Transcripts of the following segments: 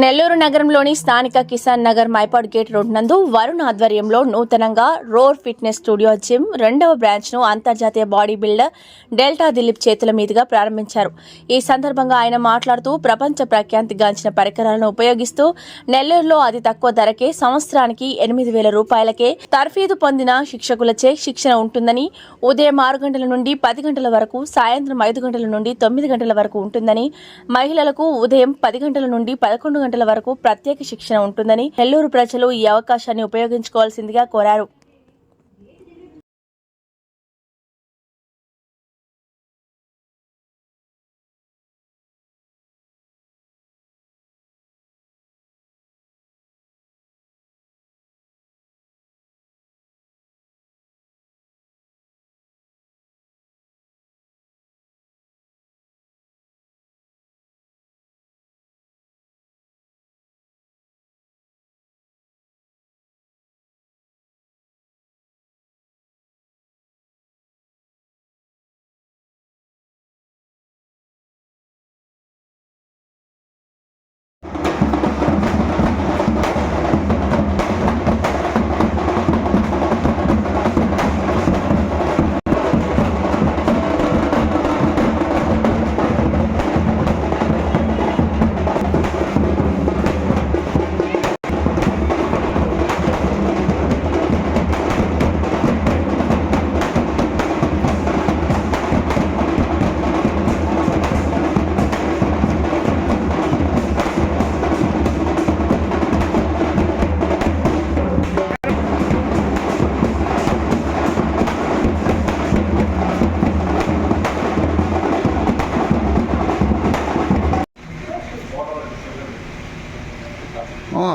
నెల్లూరు నగరంలోని స్థానిక Kisan Nagar Mypadu gate road నందు వరుణ్ ఆధ్వర్యంలో నూతనంగా రోర్ ఫిట్నెస్ స్టూడియో జిమ్ రెండవ బ్రాంచ్ను అంతర్జాతీయ బాడీ బిల్డర్ డెల్టా దిలీప్ చేతుల మీదుగా ప్రారంభించారు. ఈ సందర్భంగా ఆయన మాట్లాడుతూ ప్రపంచ ప్రఖ్యాతిగాంచిన పరికరాలను ఉపయోగిస్తూ నెల్లూరులో అతి తక్కువ ధరకే సంవత్సరానికి ఎనిమిది వేల రూపాయలకే తర్ఫీదు పొందిన శిక్షకులచే శిక్షణ ఉంటుందని ఉదయం ఆరు గంటల నుండి పది గంటల వరకు సాయంత్రం ఐదు గంటల నుండి తొమ్మిది గంటల వరకు ఉంటుందని మహిళలకు ఉదయం పది గంటల నుండి పదకొండు గంటల వరకు ప్రత్యేక శిక్షణ ఉంటుందని నెల్లూరు ప్రజలు ఈ అవకాశాన్ని ఉపయోగించుకోవాల్సిందిగా కోరారు.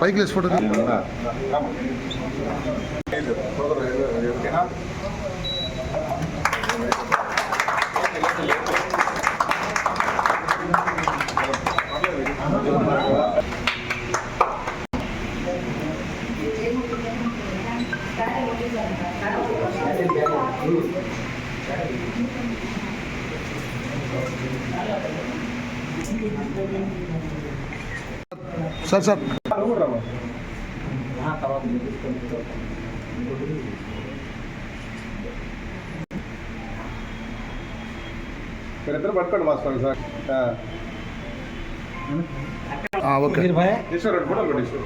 పైకి లేచి ఫోటో తీ. సార్ సార్ మీరిద్దరు పట్టుకోండి మాస్టర్ సార్ ఆ, ఓకే ఈశ్వర్ కొట్టి ఈశ్వర్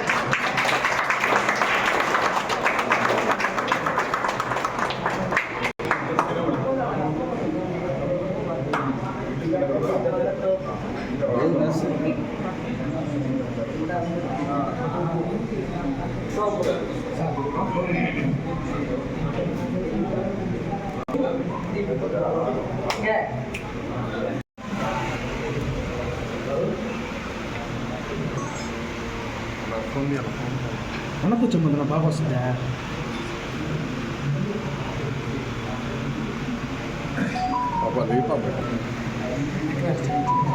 범위야 범위 하나 또 전부 내가 박았을 때 아빠 내일 밤에 그래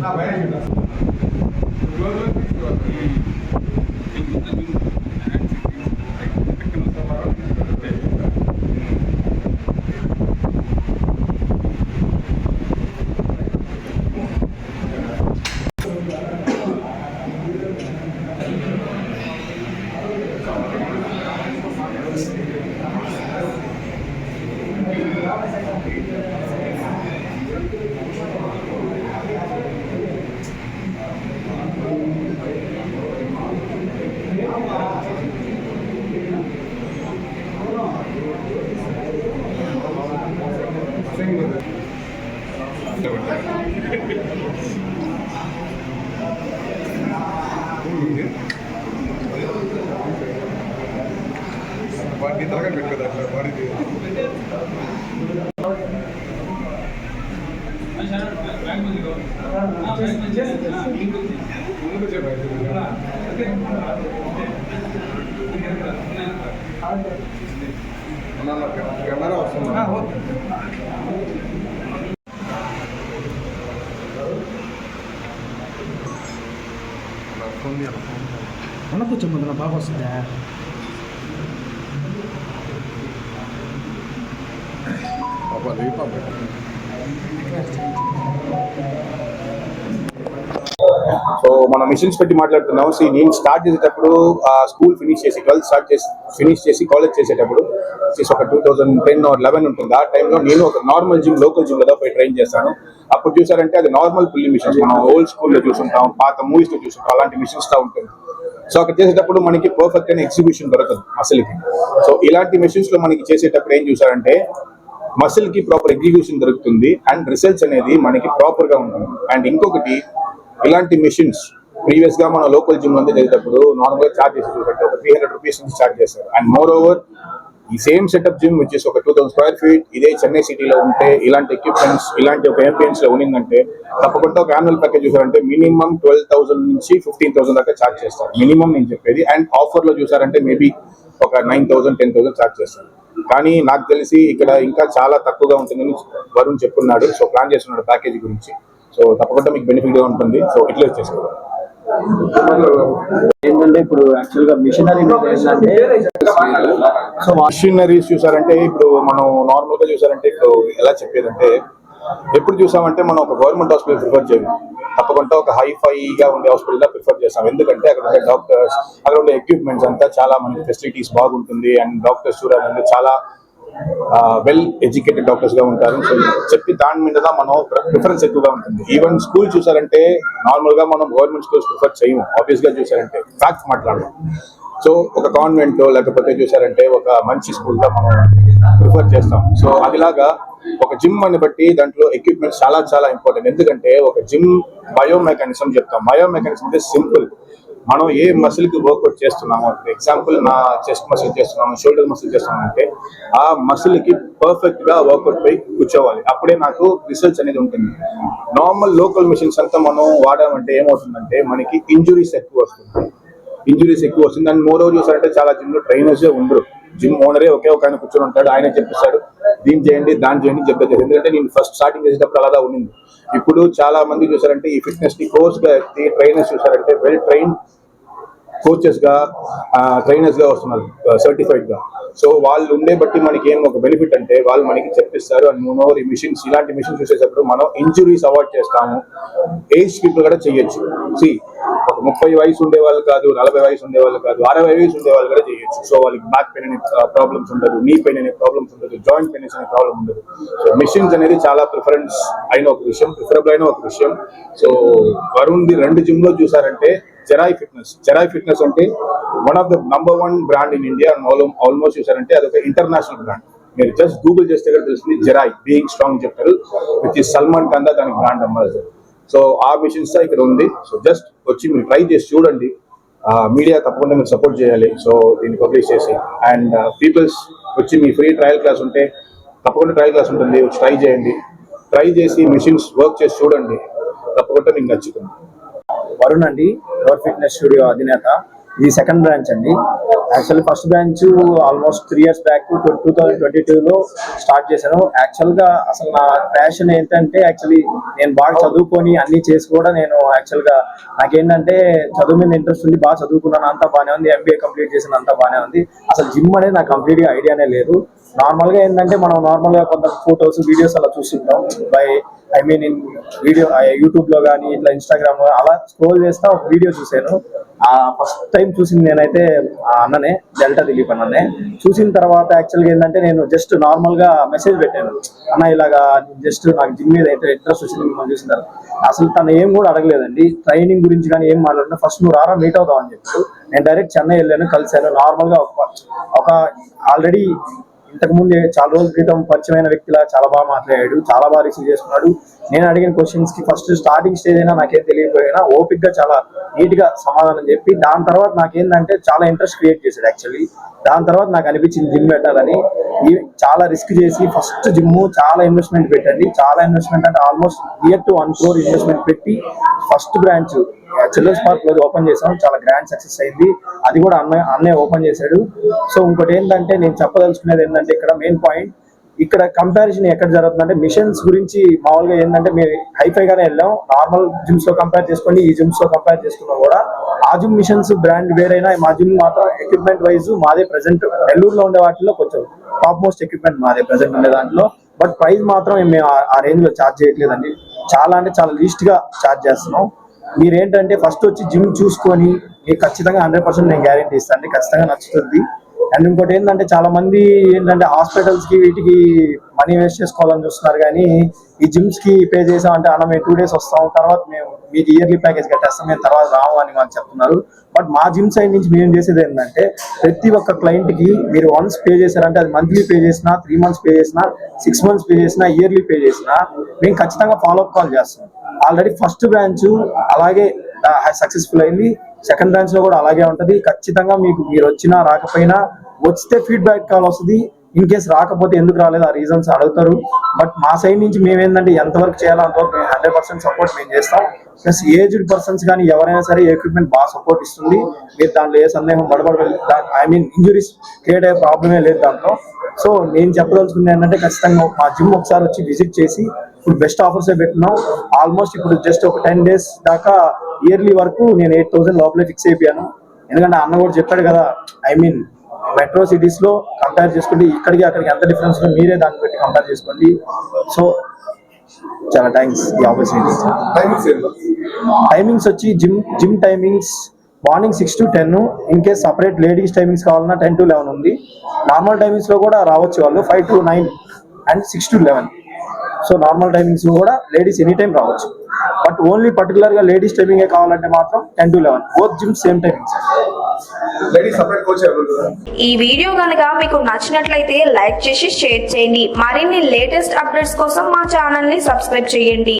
వస్తుందా పాపా లేవి పాప ఆ వాడిని తరగతి పెట్టుకోదు అట్లా వాడిది ముందు చెప్పాలి కెమెరా వస్తుంది అన్న కూర్చోమంది నా బాగా వస్తుందా పాప లేవు పాప సో మనం మిషన్స్ పెట్టి మాట్లాడుతున్నాం. సో నేను స్టార్ట్ చేసేటప్పుడు స్కూల్ ఫినిష్ చేసి ట్వెల్త్ స్టార్ట్ చేసి ఫినిష్ చేసి కాలేజ్ చేసేటప్పుడు ఒక టూ థౌసండ్ టెన్ లెవెన్ ఉంటుంది. ఆ టైంలో నేను ఒక నార్మల్ జిమ్ లోకల్ జిమ్లో పోయి ట్రైన్ చేస్తాను. అప్పుడు చూసారంటే అది నార్మల్ పుల్లి మిషన్స్ మనం ఓల్డ్ స్కూల్లో చూసుంటాం పాత మూవీస్లో చూసుంటాం అలాంటి మిషన్స్తో ఉంటుంది. సో అక్కడ చేసేటప్పుడు మనకి పర్ఫెక్ట్ అయిన ఎగ్జిబిషన్ దొరకదు మసిల్కి సో ఇలాంటి మిషన్స్లో మనకి చేసేటప్పుడు ఏం చూసారంటే మసిల్కి ప్రాపర్ ఎగ్జిక్యూషన్ దొరుకుతుంది అండ్ రిజల్ట్స్ అనేది మనకి ప్రాపర్గా ఉంటుంది. అండ్ ఇంకొకటి ఇలాంటి మిషన్స్ ప్రీవియస్గా మన లోకల్ జిమ్ అంతా చేసేటప్పుడు నార్మల్గా చార్జ్ చేసి చూడండి ఒక త్రీ హండ్రెడ్ రూపీస్ నుంచి చార్జ్ చేస్తారు అండ్ మోర్ ఓవర్ ఈ సేమ్ సెటప్ జిమ్ వచ్చేసి ఒక టూ థౌసండ్ స్క్వేర్ ఫీట్ ఇదే చెన్నై సిటీలో ఉంటే ఇలాంటి ఎక్విప్మెంట్స్ ఇలాంటి ఒక ఎంపియన్స్లో ఉన్నిందంటే తప్పకుండా ఒక యాన్యువల్ ప్యాకేజ్ చూసారంటే మినిమం ట్వెల్వ్ థౌసండ్ నుంచి ఫిఫ్టీన్ థౌసండ్ దాకా చార్జ్ చేస్తారు. మినిమం నేను చెప్పేది. అండ్ ఆఫర్లో చూసారంటే మేబీ ఒక nine thousand ten thousand charge చేస్తారు. కానీ నాకు తెలిసి ఇక్కడ ఇంకా చాలా తక్కువగా ఉంటుందని వరుణ్ చెప్పున్నాడు. సో ప్లాన్ చేస్తున్నాడు ప్యాకేజ్ గురించి. సో తప్పకుండా మీకు బెనిఫిట్గా ఉంటుంది. సో ఇట్లా వచ్చేసుకోవాలి ఏంటంటే ఇప్పుడు యాక్చువల్గా మిషనరీ సో మాషినరీస్ చూసారంటే ఇప్పుడు మనం నార్మల్గా చూసారంటే ఇప్పుడు ఎలా చెప్పేదంటే ఎప్పుడు చూసామంటే మనం ఒక గవర్నమెంట్ హాస్పిటల్ ప్రిఫర్ చేయము తప్పకుండా ఒక హైఫై గా ఉండే హాస్పిటల్ ప్రిఫర్ చేస్తాం. ఎందుకంటే అక్కడ ఉండే డాక్టర్స్ అక్కడ ఉండే ఎక్విప్మెంట్స్ అంతా చాలా మనకి ఫెసిలిటీస్ బాగుంటుంది. అండ్ డాక్టర్స్ చూడాలంటే చాలా వెల్ ఎడ్యుకేటెడ్ డాక్టర్స్గా ఉంటారు. సో చెప్పి దాని మీద మనం ప్రిఫరెన్స్ ఎక్కువగా ఉంటుంది. ఈవెన్ స్కూల్ చూసారంటే నార్మల్గా మనం గవర్నమెంట్ స్కూల్స్ ప్రిఫర్ చేయము. ఆబ్వియస్గా చూసారంటే. ఫ్యాక్ట్స్ మాట్లాడడం సో ఒక కాన్వెంట్ లేకపోతే చూసారంటే ఒక మంచి స్కూల్గా మనం ప్రిఫర్ చేస్తాం. సో అదిలాగా ఒక జిమ్ అని బట్టి దాంట్లో ఎక్విప్మెంట్ చాలా చాలా ఇంపార్టెంట్ ఎందుకంటే ఒక జిమ్ బయో మెకానిజం చెప్తాం. బయో మెకానిజం అంటే సింపుల్ మనం ఏ మసిల్కి వర్కౌట్ చేస్తున్నాము ఎగ్జాంపుల్ నా చెస్ట్ మసిల్ చేస్తున్నాము షోల్డర్ మసిల్ చేస్తున్నాము అంటే ఆ మసిల్కి పర్ఫెక్ట్గా వర్కౌట్ పై కూర్చోవాలి. అప్పుడే నాకు రిసల్ట్స్ అనేది ఉంటుంది. నార్మల్ లోకల్ మిషన్స్ అంతా మనం వాడామంటే ఏమవుతుందంటే మనకి ఇంజురీస్ ఎక్కువ వస్తుంది ఇంజురీస్ ఎక్కువ వస్తుంది. అండ్ మోర్ ఓవర్ చూసారంటే చాలా జిమ్లో ట్రైనర్స్ ఉండరు. జిమ్ ఓనరే ఒకే ఒక ఆయన కూర్చొని ఉంటాడు ఆయన చెప్పిస్తాడు దీన్ని చేయండి దాన్ని చేయండి చెప్పేది ఎందుకంటే నేను ఫస్ట్ స్టార్టింగ్ చేసేటప్పుడు అలాగా ఉండింది. ఇప్పుడు చాలా మంది చూసారంటే ఈ ఫిట్నెస్ని కోర్స్గా ట్రైనర్స్ చూసారంటే వెల్ ట్రైన్ కోచెస్గా ట్రైనర్స్గా వస్తున్నారు సర్టిఫైడ్గా. సో వాళ్ళు ఉండే బట్టి మనకి ఏం ఒక బెనిఫిట్ అంటే వాళ్ళు మనకి చెప్పిస్తారు అండ్ ఓవర్ ఈ మిషన్స్ ఇలాంటి మిషన్స్ చూసేటప్పుడు మనం ఇంజురీస్ అవాయిడ్ చేస్తాము. ఏజ్ స్కిప్ కూడా చేయొచ్చు సి ఒక ముప్పై వయసు ఉండే వాళ్ళు కాదు నలభై వయసు ఉండే వాళ్ళు కాదు అరవై వయసు ఉండే వాళ్ళు కూడా చేయొచ్చు. సో వాళ్ళకి బ్యాక్ పెయిన్ అనే ప్రాబ్లమ్స్ ఉండదు నీ పెయిన్ అనే ప్రాబ్లమ్స్ ఉండదు జాయింట్ పెయిన్స్ అనే ప్రాబ్లం ఉండదు. సో మిషన్స్ అనేది చాలా ప్రిఫరెన్స్ అయిన ఒక విషయం ప్రిఫరబుల్ అయిన ఒక విషయం. సో వరుణ్ ది రెండు జిమ్లో చూసారంటే చెరాయ్ ఫిట్నెస్ చెరాయ్ ఫిట్నెస్ అంటే one of the number one brand in India almost చూసారంటే అదొక ఇంటర్నేషనల్ బ్రాండ్ మీరు జస్ట్ గూగుల్ చేస్తే కూడా తెలుస్తుంది జెరాయ్ బీయింగ్ స్ట్రాంగ్ చెప్తారు విత్ ఈ సల్మాన్ ఖాన్ దానికి బ్రాండ్ అమ్మారు సో ఆ మిషన్స్ ఇక్కడ ఉంది. సో జస్ట్ వచ్చి మీరు ట్రై చేసి చూడండి. మీడియా తప్పకుండా మీరు సపోర్ట్ చేయాలి. సో దీన్ని పబ్లిష్ చేసి. అండ్ పీపుల్స్ వచ్చి మీ ఫ్రీ ట్రయల్ క్లాస్ ఉంటే తప్పకుండా ట్రయల్ క్లాస్ ఉంటుంది. వచ్చి ట్రై చేయండి. ట్రై చేసి మిషన్స్ వర్క్ చేసి చూడండి. తప్పకుండా మీకు నచ్చుతుంది. వరుణ్ అండి పవర్ ఫిట్నెస్ స్టూడియో అధినేత. ఇది సెకండ్ బ్రాంచ్ అండి. Actually first branch almost three years back two thousand twenty టూలో స్టార్ట్ చేశాను. యాక్చువల్గా అసలు నా ప్యాషన్ ఏంటంటే యాక్చువల్లీ నేను బాగా చదువుకొని అన్ని చేసి కూడా నేను యాక్చువల్గా నాకేంటంటే చదువు మీద ఇంట్రెస్ట్ ఉంది బాగా చదువుకున్నాను అంతా బాగానే ఉంది ఎంబీఏ కంప్లీట్ చేసిన అంతా బాగానే ఉంది. అసలు జిమ్ అనేది నాకు కంప్లీట్గా ఐడియానే లేదు. నార్మల్గా ఏంటంటే మనం నార్మల్గా కొంత ఫొటోస్ వీడియోస్ అలా చూస్తుంటాం. By I mean in video యూట్యూబ్లో కానీ ఇట్లా ఇన్స్టాగ్రామ్ అలా స్క్రోల్ చేస్తా ఒక వీడియో చూశాను. ఆ ఫస్ట్ టైం చూసింది నేనైతే ఆ అన్ననే డెల్టా దిలీప్ అన్ననే. చూసిన తర్వాత యాక్చువల్గా ఏంటంటే నేను జస్ట్ నార్మల్గా మెసేజ్ పెట్టాను. అన్న ఇలాగా జస్ట్ నాకు జిమ్ మీద అయితే ఇంట్రెస్ట్ వచ్చింది మిమ్మల్ని చూసిన తర్వాత. అసలు తను ఏం కూడా అడగలేదండి. ట్రైనింగ్ గురించి కానీ ఏం మాట్లాడినా ఫస్ట్ నువ్వు రారా మీట్ అవుదాం అని చెప్పి నేను డైరెక్ట్ చెన్నై వెళ్ళాను కలిశాను. నార్మల్గా ఒక ఆల్రెడీ ఇంతకుముందు చాలా రోజుల క్రితం పరిచయమైన వ్యక్తిలా చాలా బాగా మాట్లాడాడు చాలా బాగా రిసీవ్ చేసుకున్నాడు. నేను అడిగిన క్వశ్చన్స్కి ఫస్ట్ స్టార్టింగ్ స్టేజ్ అయినా నాకేం తెలియకపోయినా ఓపిక్గా చాలా నీట్గా సమాధానం చెప్పి దాని తర్వాత నాకేంటంటే చాలా ఇంట్రెస్ట్ క్రియేట్ చేశాడు యాక్చువల్లీ దాని తర్వాత నాకు అనిపించింది జిమ్ పెట్టాలని. చాలా రిస్క్ చేసి ఫస్ట్ జిమ్ చాలా ఇన్వెస్ట్మెంట్ పెట్టండి. చాలా ఇన్వెస్ట్మెంట్ అంటే almost near to one crore investment పెట్టి ఫస్ట్ బ్రాంచ్ చిల్డ్రన్స్ పార్క్లో ఓపెన్ చేసాం చాలా గ్రాండ్ సక్సెస్ అయింది. అది కూడా అన్నయ్య అన్నయ్య ఓపెన్ చేశాడు. సో ఇంకోటి ఏంటంటే నేను చెప్పదలుచుకునేది ఏంటంటే ఇక్కడ మెయిన్ పాయింట్ ఇక్కడ కంపారిజన్ ఎక్కడ జరుగుతుందంటే మిషన్స్ గురించి మామూలుగా ఏంటంటే మేము హైఫైగానే వెళ్ళాం. నార్మల్ జిమ్స్లో కంపేర్ చేసుకోండి ఈ జిమ్స్లో కంపేర్ చేసుకున్నా కూడా ఆ జిమ్ మిషన్స్ బ్రాండ్ వేరైనా మా జిమ్ మాత్రం ఎక్విప్మెంట్ వైజ్ మాదే ప్రెసెంట్ నెల్లూరులో ఉండే వాటిలో కొంచెం టాప్ మోస్ట్ ఎక్విప్మెంట్ మాదే ప్రెసెంట్ ఉండే దాంట్లో. బట్ ప్రైస్ మాత్రం మేము ఆ- ఆ రేంజ్లో ఛార్జ్ చేయట్లేదండి. చాలా అంటే చాలా లీస్ట్గా ఛార్జ్ చేస్తున్నాం. మీరేంటంటే ఫస్ట్ వచ్చి జిమ్ చూసుకొని ఖచ్చితంగా హండ్రెడ్ పర్సెంట్ నేను గ్యారెంటీ ఇస్తాను ఖచ్చితంగా నచ్చుతుంది. అండ్ ఇంకోటి ఏంటంటే చాలా మంది ఏంటంటే హాస్పిటల్స్కి వీటికి మనీ వేస్ట్ చేసుకోవాలని చూస్తున్నారు కానీ ఈ జిమ్స్కి పే చేసాం అంటే అన్న మేము టూ డేస్ వస్తాం తర్వాత మేము మీకు ఇయర్లీ ప్యాకేజ్ కట్టేస్తాం మేము తర్వాత రాము అని మాకు చెప్తున్నారు. బట్ మా జిమ్ సైడ్ నుంచి మేము చేసేది ఏంటంటే ప్రతి ఒక్క క్లయింట్కి మీరు వన్స్ పే చేశారంటే అది మంత్లీ పే చేసినా త్రీ మంత్స్ పే చేసినా సిక్స్ మంత్స్ పే చేసినా ఇయర్లీ పే చేసినా మేము ఖచ్చితంగా ఫాలో అప్ కాల్ చేస్తాం. ఆల్రెడీ ఫస్ట్ బ్రాంచ్ అలాగే సక్సెస్ఫుల్ అయింది. సెకండ్ బ్రాంచ్లో కూడా అలాగే ఉంటది. ఖచ్చితంగా మీకు మీరు వచ్చినా రాకపోయినా వస్తే ఫీడ్బ్యాక్ కాల్ వస్తుంది. ఇన్ కేస్ రాకపోతే ఎందుకు రాలేదు? ఆ రీజన్స్ అడుగుతారు. బట్ మా సైడ్ నుంచి మేము ఏంటంటే ఎంతవరకు చేయాలో అంతవరకు మేము హండ్రెడ్ పర్సెంట్ సపోర్ట్ మేము చేస్తాం. ప్లస్ ఏజ్డ్ పర్సన్స్ కానీ ఎవరైనా సరే ఎక్విప్మెంట్ బాగా సపోర్ట్ ఇస్తుంది. మీరు దాంట్లో ఏ సందేహం పడబడ ఐ మీన్ ఇంజురీస్ క్రియేట్ అయ్యే ప్రాబ్లమే లేదు దాంట్లో. సో నేను చెప్పదలుచుకుంది ఏంటంటే ఖచ్చితంగా మా జిమ్ ఒకసారి వచ్చి విజిట్ చేసి ఇప్పుడు బెస్ట్ ఆఫర్స్ పెట్టినాం. ఆల్మోస్ట్ ఇప్పుడు జస్ట్ ఒక టెన్ డేస్ దాకా ఇయర్లీ వరకు నేను ఎయిట్ థౌసండ్ లోపలే ఫిక్స్ అయిపోయాను. ఎందుకంటే అన్న కూడా చెప్పాడు కదా ఐ మీన్ మెట్రో సిటీస్లో కంపేర్ చేసుకుంటే ఇక్కడికి అక్కడికి ఎంత డిఫరెన్స్ ఉందో మీరే దాన్ని బట్టి కంపేర్ చేసుకోండి. సో చాలా థ్యాంక్స్ ఈ ఆపర్చునిటీ టైమింగ్స్ వచ్చి gym gym timings morning six to ten in case separate ladies timings కావాలన్నా టెన్ టు లెవెన్ ఉంది. నార్మల్ టైమింగ్స్లో కూడా రావచ్చు వాళ్ళు five to nine and six to eleven so normal టైమింగ్స్లో కూడా లేడీస్ ఎనీ టైం రావచ్చు. బట్ ఓన్లీ పర్టికులర్గా లేడీస్ టైమింగ్ కావాలంటే మాత్రం ten to eleven both gym same timings ఈ వీడియో కనుక మీకు నచ్చినట్లయితే లైక్ చేసి షేర్ చేయండి. మరిన్ని లేటెస్ట్ అప్డేట్స్ కోసం మా ఛానల్ని సబ్స్క్రైబ్ చేయండి.